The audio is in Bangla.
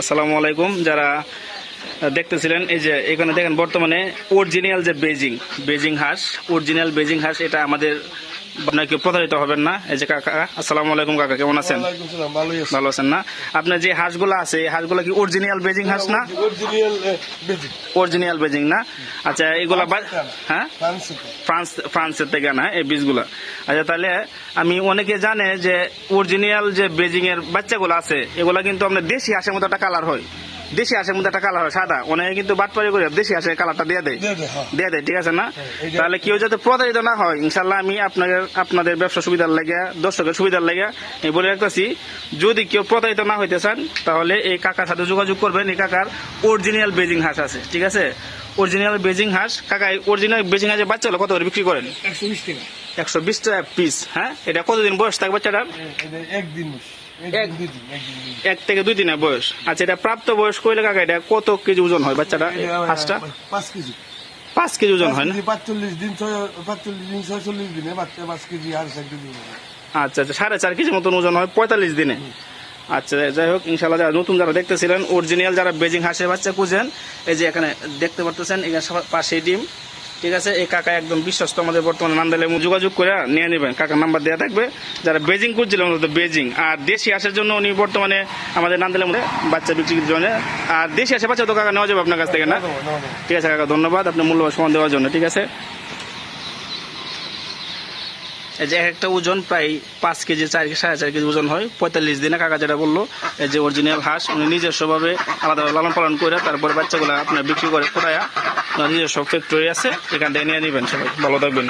আসসালামু আলাইকুম। যারা দেখতেছিলেন, এই যে এখানে দেখেন বর্তমানে অরিজিনাল যে বেজিং বেজিং হাঁস, অরিজিনাল বেজিং হাঁস, এটা আমাদের আপনাকে প্রতারিত হবেন না। এই যে কাকা আসসালামু আলাইকুম কাকা কেমন আছেন। ভালো আছেন না? আপনার যে হাঁসগুলো আছে এই হাঁসগুলো কি অরিজিনাল বেজিং হাঁস না? Original Beijing. না? আচ্ছা এগুলা হ্যাঁ। ফ্রান্স ফ্রান্সের থেকে না এই বীজগুলো। আচ্ছা তাহলে আমি অনেকে জানে যে অরিজিনাল যে বেজিং এর বাচ্চাগুলো আছে এগুলা কিন্তু আপনার দেশি হাঁসের মতো একটা কালার হয়। দেশি হাঁসের মধ্যে একটা কালার হয় সাদা। অনেকে কিন্তু বাটপাড়ি করে দেশি হাঁসের কালারটা দিয়ে দেয়। হ্যাঁ। দিয়ে দেয় ঠিক আছে না? তাহলে কেউ যাতে প্রতারিত না হয় ইনশাল্লাহ আমি আপনাদের আপনাদের ব্যবসা সুবিধার লাগে দর্শকের সুবিধার লাগে আমি বলে রাখতেছি যদি কেউ প্রতারিত না হইতে চান তাহলে এই কাকার সাথে যোগাযোগ করবেন। এই কাকার অরিজিনাল বেজিং হাঁস আছে ঠিক আছে? অরিজিনাল বেজিং হাঁস কাকা অরিজিনাল বেজিং হাঁসের বাচ্চাগুলো কত করে বিক্রি করেন? 120 টাকা। একশো বিশ টাকা পিস হ্যাঁ? এটা কতদিন বয়স থাকে বাচ্চাটার? একদিন, এক- থেকে দুই দিনের বয়স। আচ্ছা এটা প্রাপ্ত বয়স কইলে কাকা এটা কত কেজি ওজন হয় বাচ্চাটা? হাঁসটা? পাঁচ কেজি। পাঁচ কেজি ওজন হয় না? পাঁচচল্লিশ দিন, ছয়- পাঁচচল্লিশ দিন, ছয়চল্লিশ দিনে বাচ্চা পাঁচ কেজি আর এক কেজি আচ্ছা আচ্ছা সাড়ে চার কেজি মতন ওজন হয় পঁয়তাল্লিশ দিনে। আচ্ছা যাই হোক ইনশাল্লাহ যারা নতুন যারা দেখতেছিলেন অরিজিনাল যারা বেজিং হাঁসের বাচ্চা খুঁজেন এই যে এখানে দেখতে পারতেছেন এখানে পাশে ডিম ঠিক আছে? এই কাকা একদম বিশ্বস্ত আমাদের বর্তমানে নান্দালে যোগাযোগ করে নিয়ে নেবেন। কাকার নাম্বার দেওয়া থাকবে। যারা বেজিং খুঁজছিলেন মূলত বেজিং আর দেশি হাঁসের জন্য উনি বর্তমানে আমাদের নান্দালের মধ্যে বাচ্চা বিক্রির জন্য। আর দেশি হাঁসের বাচ্চা তো কাকা নেওয়া যাবে আপনার কাছ থেকে না। ঠিক আছে কাকা ধন্যবাদ আপনার মূল্যবান সময় দেওয়ার জন্য ঠিক আছে? এই যে একটা ওজন প্রায় পাঁচ কেজি, চার সাড়ে চার কেজি ওজন হয়। পঁয়তাল্লিশ দিনে কাকা যেটা বলল, এই যে অরিজিনাল হাঁস, উনি নিজস্বভাবে আলাদা লালন পালন করে তারপরে বাচ্চাগুলো আপনার বিক্রি করে কোথায় নিজস্ব ফ্যাক্টরি আছে, এখান থেকে নিয়ে নেবেন সবাই। ভালো থাকবেন।